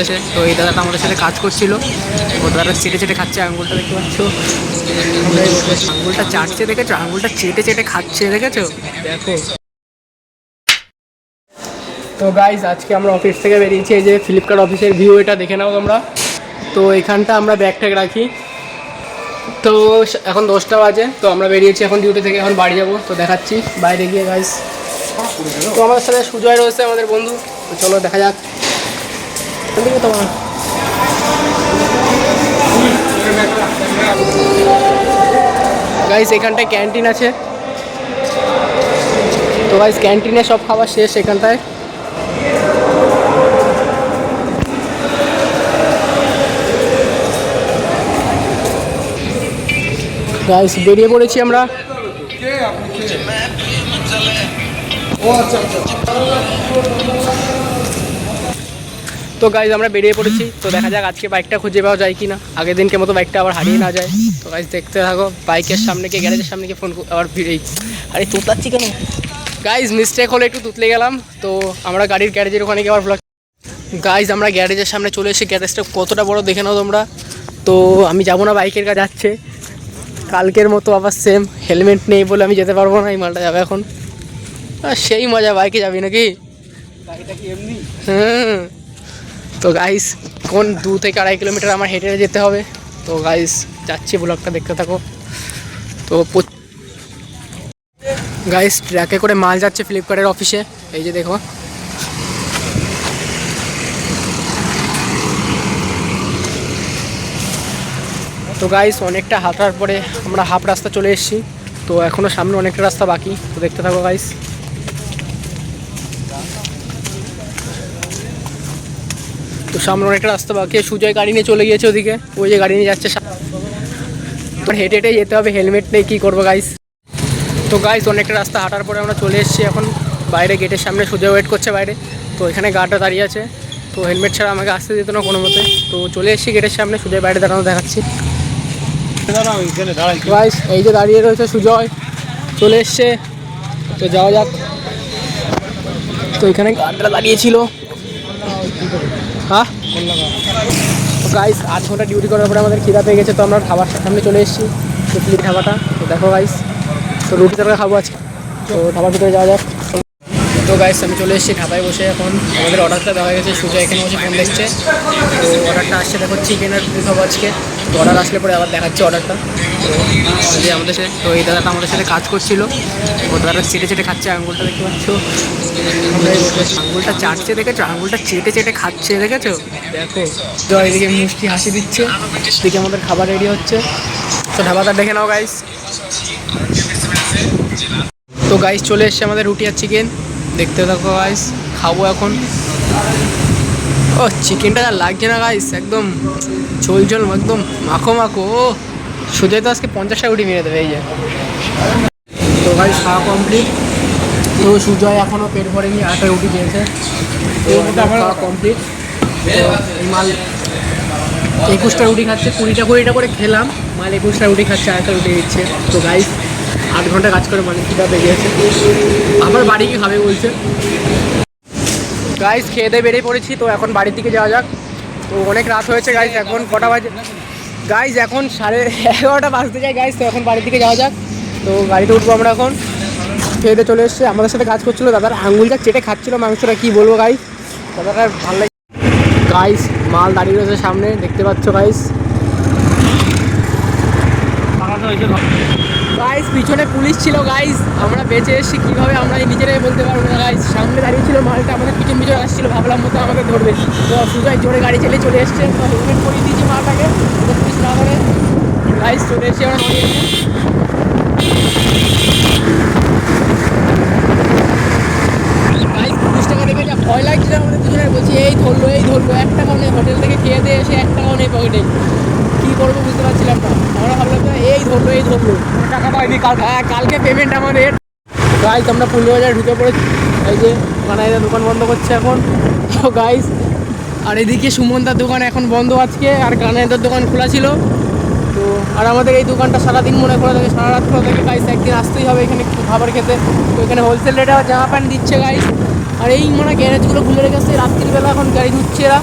আমাদের তো এই দাদাটা আমাদের সাথে কাজ করছিল। ও দাদাটা চেটে চেটে খাচ্ছে আঙুলটা দেখতে পাচ্ছ? আঙুলটা চাটছে, দেখেছ? আঙুলটা চেটে চেটে খাচ্ছে, দেখেছ? দেখো। তো গাইজ আজকে আমরা অফিস থেকে বেরিয়েছি, এই যে ফ্লিপকার্ট অফিসের ভিউ এটা দেখে নাও তোমরা। তো এখানটা আমরা ব্যাগ ট্যাগ রাখি। তো এখন দশটা বাজে, তো আমরা বেরিয়েছি এখন ডিউটি থেকে, এখন বাড়ি যাব। তো দেখাচ্ছি, বাইরে গিয়ে গাইজ তো আমাদের সাথে সুজয় রয়েছে, আমাদের বন্ধু। তো চলো, দেখা যাক। থেকে তোমার গাইস এখানটায় ক্যান্টিন আছে। তো গাইস ক্যান্টিনে সব খাবার শেষ এখানটায়। গাইস বেরিয়ে পড়েছি আমরা। তো গাইজ আমরা বেরিয়ে পড়েছি। তো দেখা যাক আজকে বাইকটা খুঁজে পাওয়া যায় কি না আগের দিনকে মতো বাইকটা আবার হারিয়ে না যায়। তো গাইজ দেখতে থাকো বাইকের সামনে গিয়ে গ্যারেজের সামনে গিয়ে ফোন আবার ভিড়ে আরে তুতলাচ্ছি কেন? গাইজ মিস্টেক হলে একটু তুতলে গেলাম। তো আমরা গাড়ির গ্যারেজের ওখানে গিয়ে আবার ব্লগ গাইজ আমরা গ্যারেজের সামনে চলে এসে গ্যারেজটা কতটা বড় দেখে নাও তোমরা। তো আমি যাব না বাইকের কাজ যাচ্ছে। কালকের মতো আবার সেম হেলমেট নেই বলে আমি যেতে পারব না এই মালটা যাবে এখন। আর সেই মজা বাইকে যাবি নাকি? হুম। তো গাইস কোন দু থেকে আড়াই কিলোমিটার আমার হেঁটে যেতে হবে? তো গাইস যাচ্ছি ব্লগটা দেখতে থাকো। তো গাইস ট্র্যাকে করে মাল যাচ্ছে ফ্লিপকার্টের অফিসে এই যে দেখো। তো গাইস অনেকটা হাঁটার পরে আমরা হাফ রাস্তা চলে এসেছি। তো এখনও সামনে অনেকটা রাস্তা বাকি। তো দেখতে থাকো গাইস তো সামনে অনেকটা রাস্তা বাকি সুজয় গাড়ি নিয়ে চলে গিয়েছে ওদিকে। ওই যে গাড়ি নিয়ে যাচ্ছে তো হেঁটে হেঁটে যেতে হবে, হেলমেট নেই, কী করব গাইস তো গাইস অনেকটা রাস্তা হাঁটার পরে আমরা চলে এসেছি এখন বাইরে গেটের সামনে। সুজয় ওয়েট করছে বাইরে। তো এখানে গাড়িটা দাঁড়িয়ে আছে। তো হেলমেট ছাড়া আমাকে আসতে দিত না কোনো মতে। তো চলে এসেছি গেটের সামনে, সুজয় বাইরে দাঁড়ানো দেখাচ্ছি। গাইস এই যে দাঁড়িয়ে রয়েছে সুজয়। চলে এসছে। তো যাওয়া যাক। তো এখানে গাড়িটা দাঁড়িয়েছিল। হ্যাঁ? গাইস আধ ঘণ্টা ডিউটি করার পরে আমাদের খিদা পেয়ে গেছে, তো আমরা খাবার সামনে চলে এসেছি প্লিজ ধাবাটা তো দেখো গাইস তো রুটি তরকারি খাব আজকে। তো ধাবার ভিতরে যাওয়া যাক। তো গাইস আমি চলে এসেছি ধাবায় বসে এখন। আমাদের অর্ডারটা দেওয়া গেছে সুজয় এখানে বসে ফোন দেখছে। তো অর্ডারটা আসছে, দেখো চিকেন আর রুটি খাব আজকে। তো অর্ডার আসলে পরে আবার দেখাচ্ছে অর্ডারটা তো যে আমাদের সাথে, তো এই দাদাটা আমাদের সাথে কাজ করছিল। ও দাদাটা চেটে চেটে খাচ্ছে আঙুলটা দেখতে পাচ্ছ? আঙুলটা চাটছে, দেখেছ? আঙুলটা চেটে চেটে খাচ্ছে, দেখেছ? দেখো, তো এদিকে মিষ্টি হাসি দিচ্ছে। এদিকে আমাদের খাবার রেডি হচ্ছে। তো ধাবাটা দেখে নাও গাইস তো গাইস চলে এসছে আমাদের রুটি আর চিকেন দেখতে থাকো গাইস খাব এখন। ও চিকেনটা লাগছে না গাইস একদম ঝোল ঝোল একদম মাখো মাখো। ও, সুজয় তো আজকে পঞ্চাশটা রুটি মেরে দেবে, এই যে। তো গাইস খাওয়া কমপ্লিট তো, সুজয় এখনও পেট ভরেনি আটটা রুটি খেয়েছে। খাওয়া কমপ্লিট মাল একুশটা রুটি খাচ্ছে, কুড়িটা কুড়িটা করে খেলাম। মাল একুশটা রুটি খাচ্ছে, আরেকটা রুটি দিচ্ছে। তো গাইস আট ঘণ্টা কাজ করে মানে কীটা বেরিয়েছে আবার বাড়ি গিয়ে খাবে বলছে। গাইস খেয়ে দিয়ে বেরিয়ে পড়েছি, তো এখন বাড়ির দিকে যাওয়া যাক। তো অনেক রাত হয়েছে গাইস এখন কটা বাজে গাইস এখন সাড়ে এগারোটা বাজতে যায় গাইস তো এখন বাড়ির দিকে যাওয়া যাক। তো গাড়িতে উঠবো আমরা এখন। খেয়ে দিয়ে চলে এসছে, আমাদের সাথে কাজ করছিল, দাদার আঙুলটা চেটে খাচ্ছিলো, মাংসটা কি বলব গাইস দাদাটা ভালো লাগে গাইস মাল দাঁড়িয়ে রয়েছে সামনে, দেখতে পাচ্ছ গাইস গাইস পিছনে পুলিশ ছিল গাইস আমরা বেঁচে এসেছি, কীভাবে আমরা নিজেরাই বলতে পারব না গাইস সামনে দাঁড়িয়ে ছিল মালটা, আমাদের পিছন পিছনে আসছিল, ভাবলাম মতো আমাকে ধরবে। তো সুজয় জোরে গাড়ি চালিয়ে চলে এসছে, তো হেলমেট পরিয়ে দিয়েছি মালটাকে পুলিশ না করে গাইস চলে এসেছি আমরা ভয় লাগছিল আমাদের দুজনের, বলছি, এই ধরলো এই ধরলো, এক টাকাও নেই, হোটেল থেকে খেয়ে দিয়ে এসে এক টাকাও নেই পকেটে। করব বুঝতে পারছিলাম না। আমরা ভাবলাম যে এই ধরলো এই ধরলো। টাকা পাইনি কাল হ্যাঁ কালকে পেমেন্ট আমাদের গাইস আমরা পুণ্যবাজারে ঢুকে পড়েছি। এই যে কানাইদা দোকান বন্ধ করছে এখন। তো গাইস আর এদিকে সুমনদার দোকান এখন বন্ধ আজকে আর কানাইদার দোকান খোলা ছিল। তো আর আমাদের এই দোকানটা সারাদিন মনে খোলা থাকে সারা রাত খোলা থাকে। গাইস একদিন আসতেই হবে এখানে খাবার খেতে। তো এখানে হোলসেল রেটে জামা প্যান্ট দিচ্ছে গাইস আর এই মানে গ্যারেজগুলো খুলে রেখেছে রাত্রিবেলা এখন গাড়ি ধুচ্ছে এরা।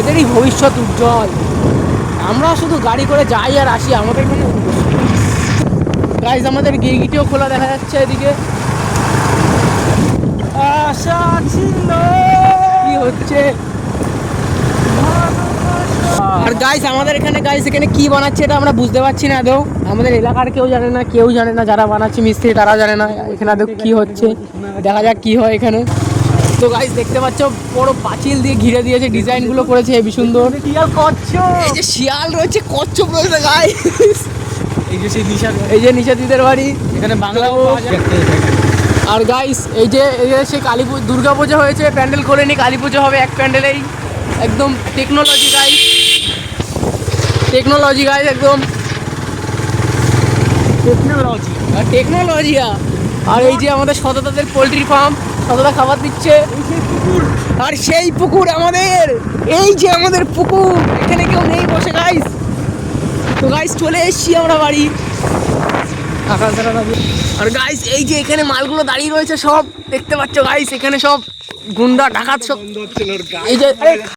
এদেরই ভবিষ্যৎ উজ্জ্বল। আমরা শুধু গাড়ি করে যাই আর আসি, আমাদের কোনো গাইজ আমাদের গিরগিটিও খোলা দেখা যাচ্ছে এদিকে। আশা ছিল কি হচ্ছে? আর গাইস আমাদের এখানে গাইস এখানে কি বানাচ্ছে এটা আমরা বুঝতে পারছি না আদৌ আমাদের এলাকার কেউ জানে না, কেউ জানে না যারা বানাচ্ছে, মিস্ত্রি তারা জানে না। এখানে আদৌ কি হচ্ছে। দেখা যাক কি হয় এখানে। তো গাইস দেখতে পাচ্ছ বড় পাঁচিল দিয়ে ঘিরে দিয়েছে ডিজাইনগুলো করেছে হেবি সুন্দর। আর এই যে শিয়াল রয়েছে কচ্ছপ রয়েছে গাইস এই যে সেই নিশা এই যে নিশাদিদের বাড়ি। এখানে বাংলা পাওয়া আর গাইস এই যে এই যে সে কালী পুজো দুর্গা পুজো হয়েছে প্যান্ডেল করে নি কালী পুজো হবে এক প্যান্ডেলেই। একদম টেকনোলজি গাইস টেকনোলজি গাইস একদম। টেকনোলজি আর টেকনোলজি আর এই যে আমাদের সততাদের পোলট্রি ফার্ম সততা খাবার দিচ্ছে। আর সেই পুকুর আমাদের। এই যে আমাদের পুকুর এখানে কেউ নেই বসে গাইস তো গাইস চলে এসছি আমরা বাড়ি। আকাশ আর গাইস এই যে এখানে মালগুলো দাঁড়িয়ে রয়েছে সব দেখতে পাচ্ছ গাইস এখানে সব গুন্ডা ডাকাত সব এই যে